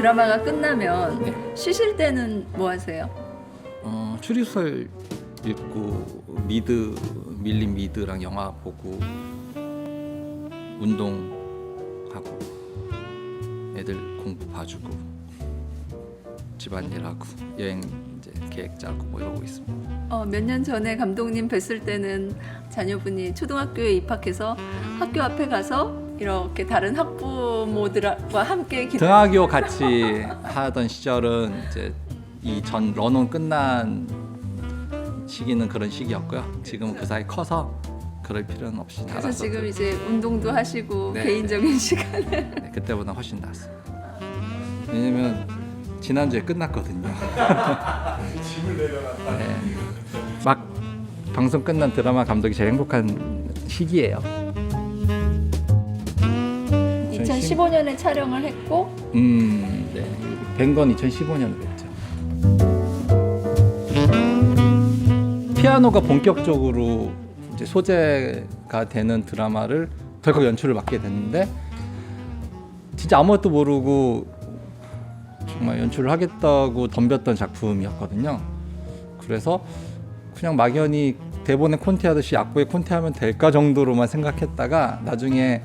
드라마가 끝나면 네. 쉬실 때는 뭐 하세요? 어, 추리소설 읽고 미드 밀린 미드랑 영화 보고 운동하고 애들 공부 봐주고 집안일하고 여행 이제 계획 짜고 뭐 이러고 있습니다. 어, 몇 년 전에 감독님 뵀을 때는 자녀분이 초등학교에 입학해서 학교 앞에 가서 이렇게 다른 학부모들과 함께 기다 등하교 같이 하던 시절은 이제 이 전 런온 끝난 시기는 그런 시기였고요. 지금은 그 사이 커서 그럴 필요는 없이 그래서 나가서 지금 이제 운동도 하시고 네, 개인적인 시간을 네, 그때보다 훨씬 낫습니다. 왜냐면 지난주에 끝났거든요. 짐을 내려놨다. 네. 막 방송 끝난 드라마 감독이 제일 행복한 시기예요. 2015년에 촬영을 했고 음, 네. 뵌건 2015년에 뵀죠. 피아노가 본격적으로 이제 소재가 되는 드라마를 덜컥 연출을 맡게 됐는데 진짜 아무것도 모르고 정말 연출을 하겠다고 덤볐던 작품이었거든요. 그래서 그냥 막연히 대본에 콘티하듯이 악보에 콘티하면 될까 정도로만 생각했다가 나중에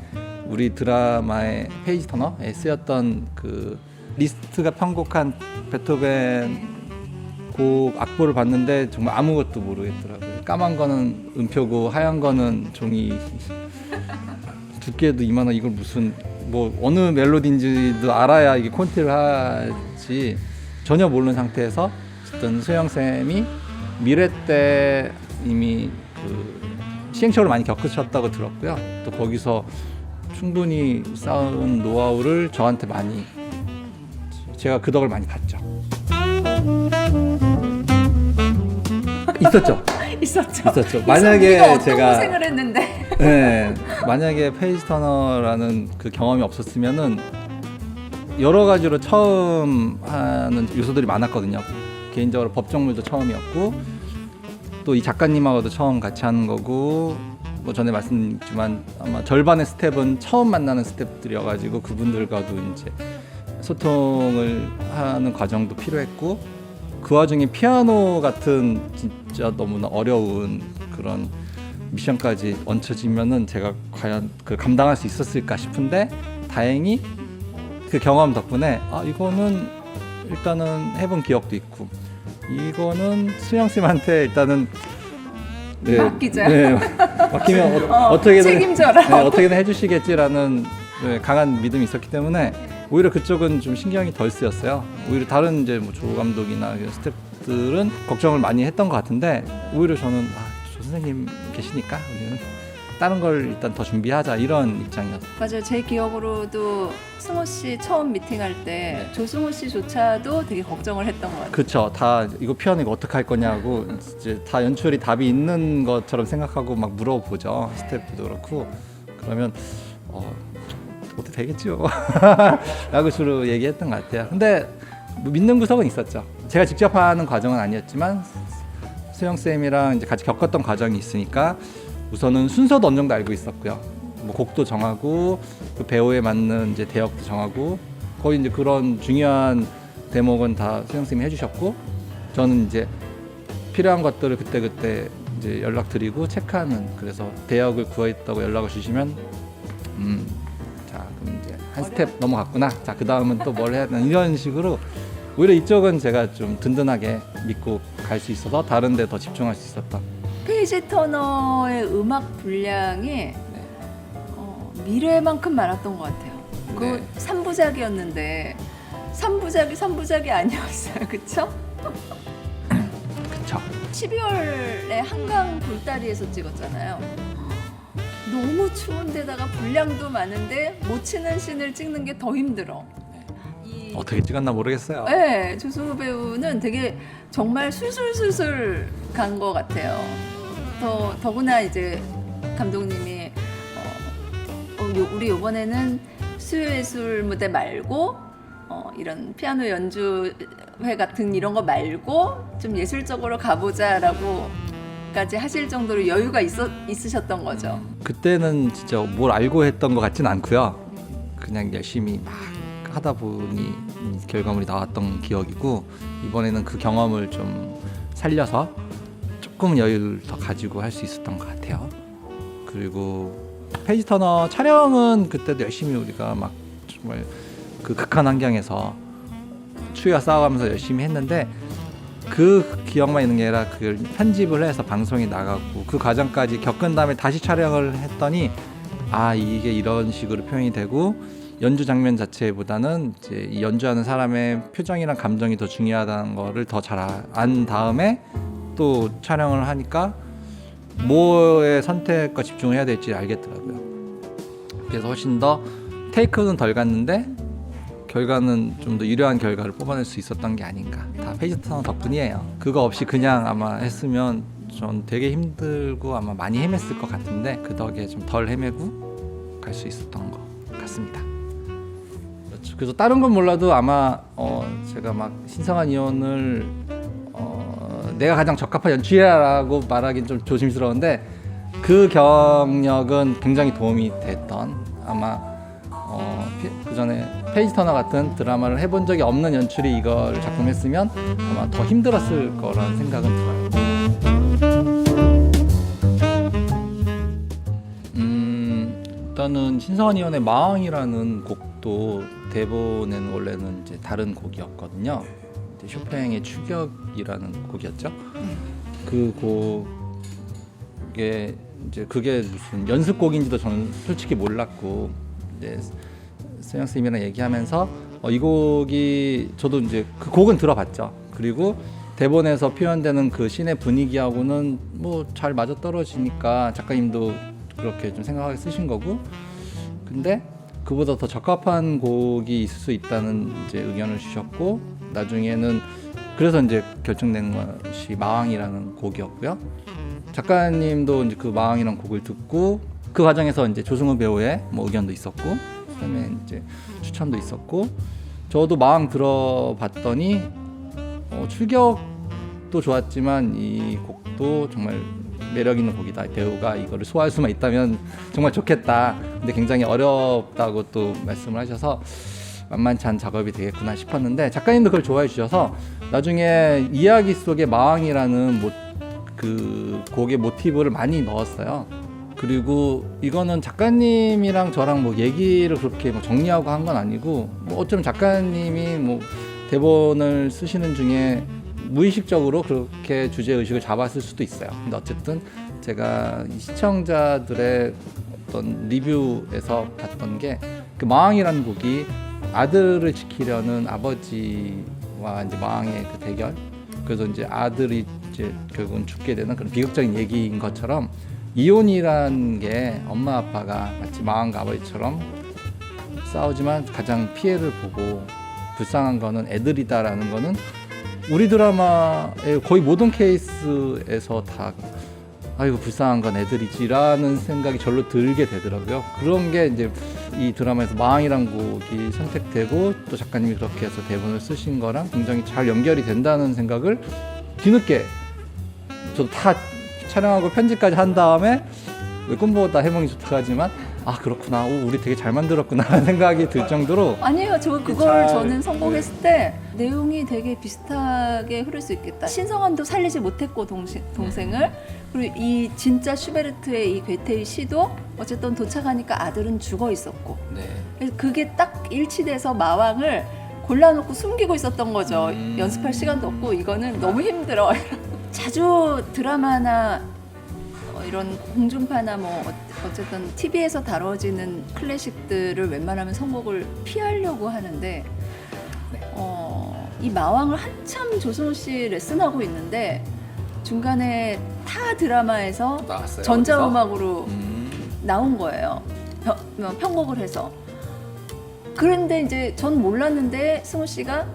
우리 드라마의 페이지 터너에 쓰였던 그 리스트가 편곡한 베토벤 곡 악보를 봤는데 정말 아무것도 모르겠더라고요. 까만 거는 음표고 하얀 거는 종이 두께도 이만한 이걸 무슨 뭐 어느 멜로디인지도 알아야 이게 콘티를 하지 전혀 모르는 상태에서 어떤 소영 쌤이 미래 때 이미 그 시행착오를 많이 겪으셨다고 들었고요. 또 거기서 충분히 쌓은 노하우를 저한테 많이 제가 그 덕을 많이 봤죠. 있었죠. 있었죠. 있었죠. 만약에 제가 고생을 했는데 네, 만약에 페이지 터너라는 그 경험이 없었으면은 여러 가지로 처음 하는 요소들이 많았거든요. 개인적으로 법정물도 처음이었고 또 이 작가님하고도 처음 같이 하는 거고 뭐 전에 말씀드렸지만 아마 절반의 스텝은 처음 만나는 스텝들이어가지고 그분들과도 이제 소통을 하는 과정도 필요했고 그 와중에 피아노 같은 진짜 너무나 어려운 그런 미션까지 얹혀지면은 제가 과연 그 감당할 수 있었을까 싶은데 다행히 그 경험 덕분에 아 이거는 일단은 해본 기억도 있고 이거는 수영 쌤한테 일단은 맡기자. 네, 맡기면 어, 어, 어떻게든 책임져라. 네, 어떻게든 해주시겠지라는 네, 강한 믿음이 있었기 때문에 오히려 그쪽은 좀 신경이 덜 쓰였어요. 오히려 다른 이제 뭐 조 감독이나 이런 스태프들은 걱정을 많이 했던 것 같은데 오히려 저는 아, 조 선생님 계시니까 우리는 다른 걸 일단 더 준비하자 이런 입장이었어요. 맞아요. 제 기억으로도 승호 씨 처음 미팅할 때 네. 조승우 씨조차도 되게 걱정을 했던 것 같아요. 그쵸. 다 이거 피아노 어떻게 할 거냐고 이제 다 연출이 답이 있는 것처럼 생각하고 막 물어보죠. 스태프도 그렇고 그러면 어 어떻게 되겠죠. 라고 주로 얘기했던 것 같아요. 근데 뭐 믿는 구석은 있었죠. 제가 직접 하는 과정은 아니었지만 수영 쌤이랑 이제 같이 겪었던 과정이 있으니까 우선은 순서도 어느 정도 알고 있었고요. 뭐 곡도 정하고 그 배우에 맞는 이제 대역도 정하고 거의 이제 그런 중요한 대목은 다 수영 쌤이 해주셨고 저는 이제 필요한 것들을 그때 그때 이제 연락 드리고 체크하는 그래서 대역을 구했다고 연락을 주시면 음 자 그럼 이제 한 스텝 넘어갔구나 자 그 다음은 또 뭘 해야 되나 이런 식으로 오히려 이쪽은 제가 좀 든든하게 믿고 갈 수 있어서 다른 데 더 집중할 수 있었던 페이지 터너의 음악 분량이 어, 미래만큼 많았던 것 같아요. 그 네. 3부작이었는데 3부작이 3부작이 아니었어요. 그쵸? 그쵸 12월에 한강 돌다리에서 찍었잖아요. 너무 추운데다가 분량도 많은데 못 치는 씬을 찍는 게 더 힘들어. 이 어떻게 찍었나 모르겠어요 네, 조승우 배우는 되게 정말 술술술술 간 것 같아요. 더 더구나 이제 감독님이 어, 어, 요- 우리 이번에는 수요예술 무대 말고 어, 이런 피아노 연주회 같은 이런 거 말고 좀 예술적으로 가보자라고까지 하실 정도로 여유가 있어, 있으셨던 거죠. 그때는 진짜 뭘 알고 했던 것 같진 않고요. 그냥 열심히 막 하다 보니 이 결과물이 나왔던 기억이고 이번에는 그 경험을 좀 살려서 조금 여유를 더 가지고 할 수 있었던 것 같아요. 그리고 페이지 터너 촬영은 그때도 열심히 우리가 막 정말 그 극한 환경에서 추위와 싸워가면서 열심히 했는데 그 기억만 있는 게 아니라 그걸 편집을 해서 방송에 나가고 그 과정까지 겪은 다음에 다시 촬영을 했더니 아 이게 이런 식으로 표현이 되고 연주 장면 자체보다는 이제 이 연주하는 사람의 표정이랑 감정이 더 중요하다는 거를 더 잘 안 다음에 또 촬영을 하니까 뭐에 선택과 집중을 해야 될지 알겠더라고요. 그래서 훨씬 더 테이크는 덜 갔는데 결과는 좀 더 유려한 결과를 뽑아낼 수 있었던 게 아닌가. 다 페이지 터너 덕분이에요. 그거 없이 그냥 아마 했으면 전 되게 힘들고 아마 많이 헤맸을 것 같은데 그 덕에 좀 덜 헤매고 갈 수 있었던 것 같습니다. 그렇죠. 그래서 다른 건 몰라도 아마 어 제가 막 신성한 이혼을 어 내가 가장 적합한 연출이라고 말하기는 좀 조심스러운데 그 경력은 굉장히 도움이 됐던 아마 어, 그 전에 페이지 터너 같은 드라마를 해본 적이 없는 연출이 이걸 작품했으면 아마 더 힘들었을 거라는 생각은 들어요. 음, 일단은 신성한 이원의 마왕이라는 곡도 대본에는 원래는 이제 다른 곡이었거든요. 이제 쇼팽의 추격이라는 곡이었죠. 그 곡에 이제 그게 무슨 연습곡인지도 저는 솔직히 몰랐고 이제 세영 쌤이랑 얘기하면서 어, 이 곡이 저도 이제 그 곡은 들어봤죠. 그리고 대본에서 표현되는 그 씬의 분위기하고는 뭐 잘 맞아 떨어지니까 작가님도 그렇게 좀 생각하게 쓰신 거고 근데 그보다 더 적합한 곡이 있을 수 있다는 이제 의견을 주셨고 나중에는 그래서 이제 결정된 것이 마왕이라는 곡이었고요. 작가님도 이제 그 마왕이라는 곡을 듣고 그 과정에서 이제 조승우 배우의 뭐 의견도 있었고 그다음에 이제 추천도 있었고 저도 마왕 들어봤더니 어, 출격도 좋았지만 이 곡도 정말 매력 있는 곡이다. 배우가 이거를 소화할 수만 있다면 정말 좋겠다. 근데 굉장히 어렵다고 또 말씀을 하셔서 만만치 않은 작업이 되겠구나 싶었는데 작가님도 그걸 좋아해 주셔서 나중에 이야기 속에 마왕이라는 모, 그 곡의 모티브를 많이 넣었어요. 그리고 이거는 작가님이랑 저랑 뭐 얘기를 그렇게 뭐 정리하고 한 건 아니고 뭐 어쩌면 작가님이 뭐 대본을 쓰시는 중에 무의식적으로 그렇게 주제 의식을 잡았을 수도 있어요. 근데 어쨌든 제가 이 시청자들의 어떤 리뷰에서 봤던 게 그 마왕이라는 곡이 아들을 지키려는 아버지와 이제 마왕의 그 대결. 그래서 이제 아들이 이제 결국은 죽게 되는 그런 비극적인 얘기인 것처럼 이혼이란 게 엄마 아빠가 마치 마왕과 아버지처럼 싸우지만 가장 피해를 보고 불쌍한 거는 애들이다라는 거는 우리 드라마의 거의 모든 케이스에서 다 아이고 불쌍한 건 애들이지라는 생각이 절로 들게 되더라고요. 그런 게 이제 이 드라마에서 마왕이란 곡이 선택되고 또 작가님이 그렇게 해서 대본을 쓰신 거랑 굉장히 잘 연결이 된다는 생각을 뒤늦게 저도 다 촬영하고 편집까지 한 다음에 왜 꿈보다 해몽이 좋다고 하지만 아 그렇구나 오, 우리 되게 잘 만들었구나 라는 생각이 들 정도로 아니에요. 저 그걸 잘- 저는 성공했을 때 내용이 되게 비슷하게 흐를 수 있겠다. 신성한도 살리지 못했고 동시, 동생을 그리고 이 진짜 슈베르트의 이 괴테의 시도 어쨌든 도착하니까 아들은 죽어 있었고 네. 그래서 그게 딱 일치돼서 마왕을 골라놓고 숨기고 있었던 거죠. 음. 연습할 시간도 없고 이거는 너무 힘들어. 자주 드라마나 어, 이런 공중파나 뭐 어- 어쨌든 TV에서 다뤄지는 클래식들을 웬만하면 선곡을 피하려고 하는데 어, 이 마왕을 한참 조승우 씨 레슨하고 있는데 중간에 타 드라마에서 나왔어요. 전자음악으로 음. 나온 거예요. 편- 어, 편곡을 해서. 그런데 이제 전 몰랐는데 승우 씨가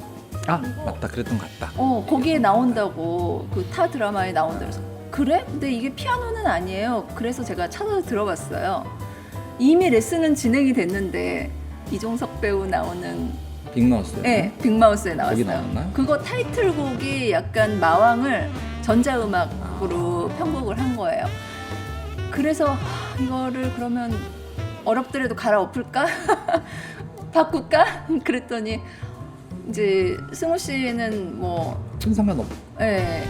아 맞다 그랬던 것 같다. 어 거기에 나온다고 그 타 드라마에 나온다 그래서 그래? 근데 이게 피아노는 아니에요. 그래서 제가 찾아서 들어봤어요. 이미 레슨은 진행이 됐는데 이종석 배우 나오는 빅마우스요. 네, 빅마우스에 거기 나왔어요. 나왔나? 그거 타이틀곡이 약간 마왕을 전자음악으로 편곡을 한 거예요. 그래서 하, 이거를 그러면 어렵더라도 갈아엎을까? 바꿀까? 그랬더니 이제 승우 씨는 뭐 큰 상관없죠. 예.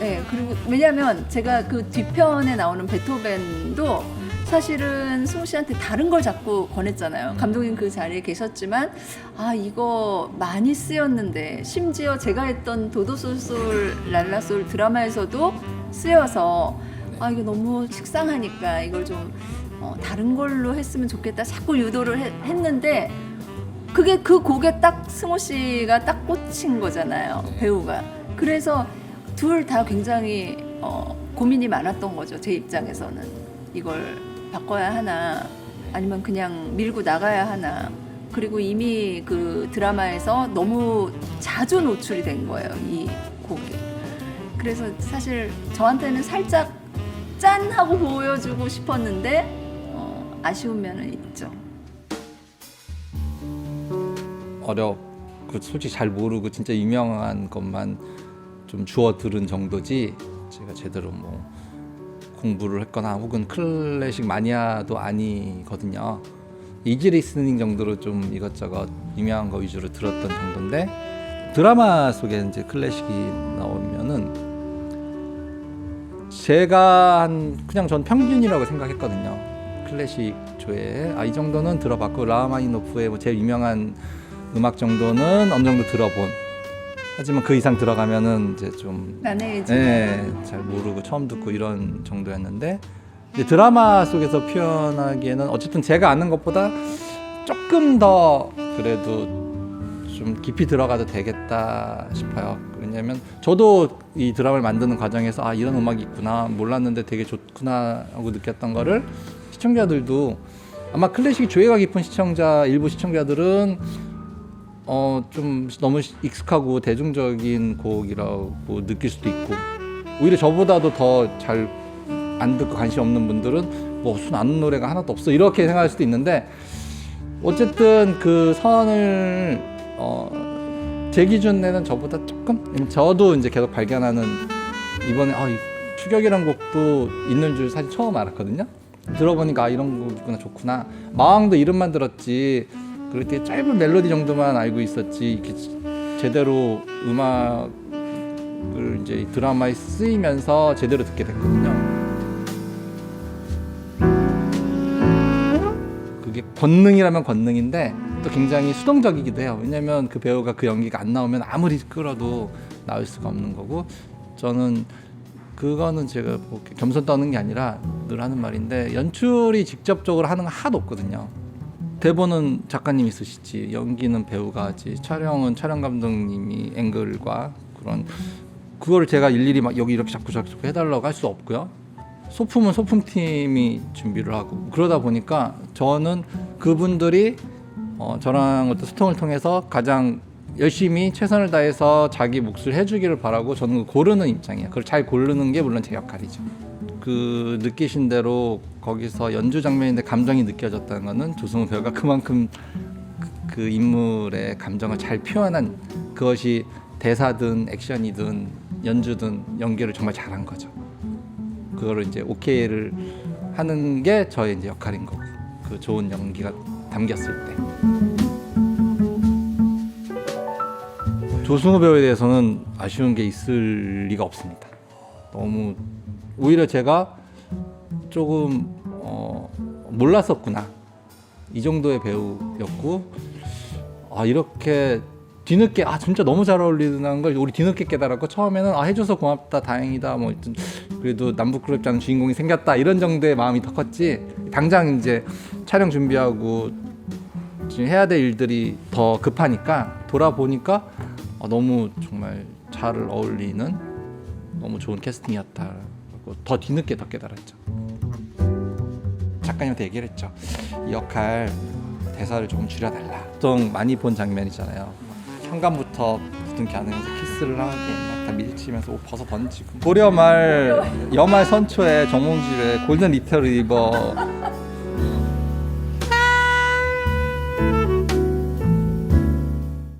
예, 그리고 왜냐면 제가 그 뒤편에 나오는 베토벤도 사실은 승우 씨한테 다른 걸 자꾸 권했잖아요. 감독님 그 자리에 계셨지만 아 이거 많이 쓰였는데 심지어 제가 했던 도도솔솔 랄라솔 드라마에서도 쓰여서 아 이거 너무 식상하니까 이걸 좀 어, 다른 걸로 했으면 좋겠다. 자꾸 유도를 해- 했는데 그게 그 곡에 딱 승호 씨가 딱 꽂힌 거잖아요 배우가. 그래서 둘 다 굉장히 어, 고민이 많았던 거죠 제 입장에서는. 이걸 바꿔야 하나? 아니면 그냥 밀고 나가야 하나? 그리고 이미 그 드라마에서 너무 자주 노출이 된 거예요 이 곡이. 그래서 사실 저한테는 살짝 짠 하고 보여주고 싶었는데 어, 아쉬운 면은 있죠. 어렵 그 솔직히 잘 모르고 진짜 유명한 것만 좀 주워 들은 정도지 제가 제대로 뭐 공부를 했거나 혹은 클래식 마니아도 아니거든요. 이지 리스닝 정도로 좀 이것저것 유명한 거 위주로 들었던 정도인데 드라마 속에 이제 클래식이 나오면은 제가 한 그냥 전 평균이라고 생각했거든요. 클래식 조에 아이 정도는 들어봤고 라마니노프의 뭐 제일 유명한 음악 정도는 어느 정도 들어본. 하지만 그 이상 들어가면은 이제 좀 난해해지. 네, 잘 모르고 처음 듣고 이런 정도였는데 이제 드라마 속에서 표현하기에는 어쨌든 제가 아는 것보다 조금 더 그래도 좀 깊이 들어가도 되겠다 싶어요. 왜냐면 저도 이 드라마를 만드는 과정에서 아 이런 음악이 있구나 몰랐는데 되게 좋구나 하고 느꼈던 거를 시청자들도 아마 클래식 조예가 깊은 시청자 일부 시청자들은 어 좀 너무 익숙하고 대중적인 곡이라고 느낄 수도 있고 오히려 저보다도 더 잘 안 듣고 관심 없는 분들은 뭐 무슨 아는 노래가 하나도 없어 이렇게 생각할 수도 있는데 어쨌든 그 선을 어, 제 기준에는 저보다 조금 저도 이제 계속 발견하는 이번에 아, 이 추격이란 곡도 있는 줄 사실 처음 알았거든요. 들어보니까 아, 이런 곡이구나 좋구나. 마왕도 이름만 들었지. 그럴 때 짧은 멜로디 정도만 알고 있었지. 이렇게 제대로 음악을 이제 이 드라마에 쓰이면서 제대로 듣게 됐거든요. 그게 권능이라면 권능인데 또 굉장히 수동적이기도 해요. 왜냐하면 그 배우가 그 연기가 안 나오면 아무리 끌어도 나올 수가 없는 거고 저는 그거는 제가 뭐 겸손 떠는 게 아니라 늘 하는 말인데 연출이 직접적으로 하는 거 하나도 없거든요. 대본은 작가님이 쓰시지 연기는 배우가 하지 촬영은 촬영 감독님이 앵글과 그런 그거를 제가 일일이 막 여기 이렇게 자꾸 자꾸 해달라고 할 수 없고요. 소품은 소품팀이 준비를 하고 그러다 보니까 저는 그분들이 어, 저랑 어떤 소통을 통해서 가장 열심히 최선을 다해서 자기 몫을 해주기를 바라고 저는 고르는 입장이에요. 그걸 잘 고르는 게 물론 제 역할이죠. 그 느끼신 대로 거기서 연주 장면인데 감정이 느껴졌다는 거는 조승우 배우가 그만큼 그, 그 인물의 감정을 잘 표현한 그것이 대사든 액션이든 연주든 연기를 정말 잘한 거죠. 그거를 이제 오케이를 하는 게 저의 이제 역할인 거고 그 좋은 연기가 담겼을 때 조승우 배우에 대해서는 아쉬운 게 있을 리가 없습니다. 너무 오히려 제가 조금 어, 몰랐었구나 이 정도의 배우였고 아 이렇게 뒤늦게 아 진짜 너무 잘 어울리는 걸 우리 뒤늦게 깨달았고 처음에는 아 해줘서 고맙다 다행이다 뭐 그래도 남북그룹자는 주인공이 생겼다 이런 정도의 마음이 더 컸지 당장 이제 촬영 준비하고 지금 해야 될 일들이 더 급하니까 돌아보니까 아, 너무 정말 잘 어울리는 너무 좋은 캐스팅이었다고 더 뒤늦게 더 깨달았죠. 작가님한테 얘기를 했죠. 이 역할 대사를 조금 줄여달라. 보통 많이 본 장면이잖아요. 현관부터 부둥켜 안으면서 키스를 하게 막다 밀치면서 옷 벗어 던지고 고려말 여말 선초에 정몽집에 골든 리터리버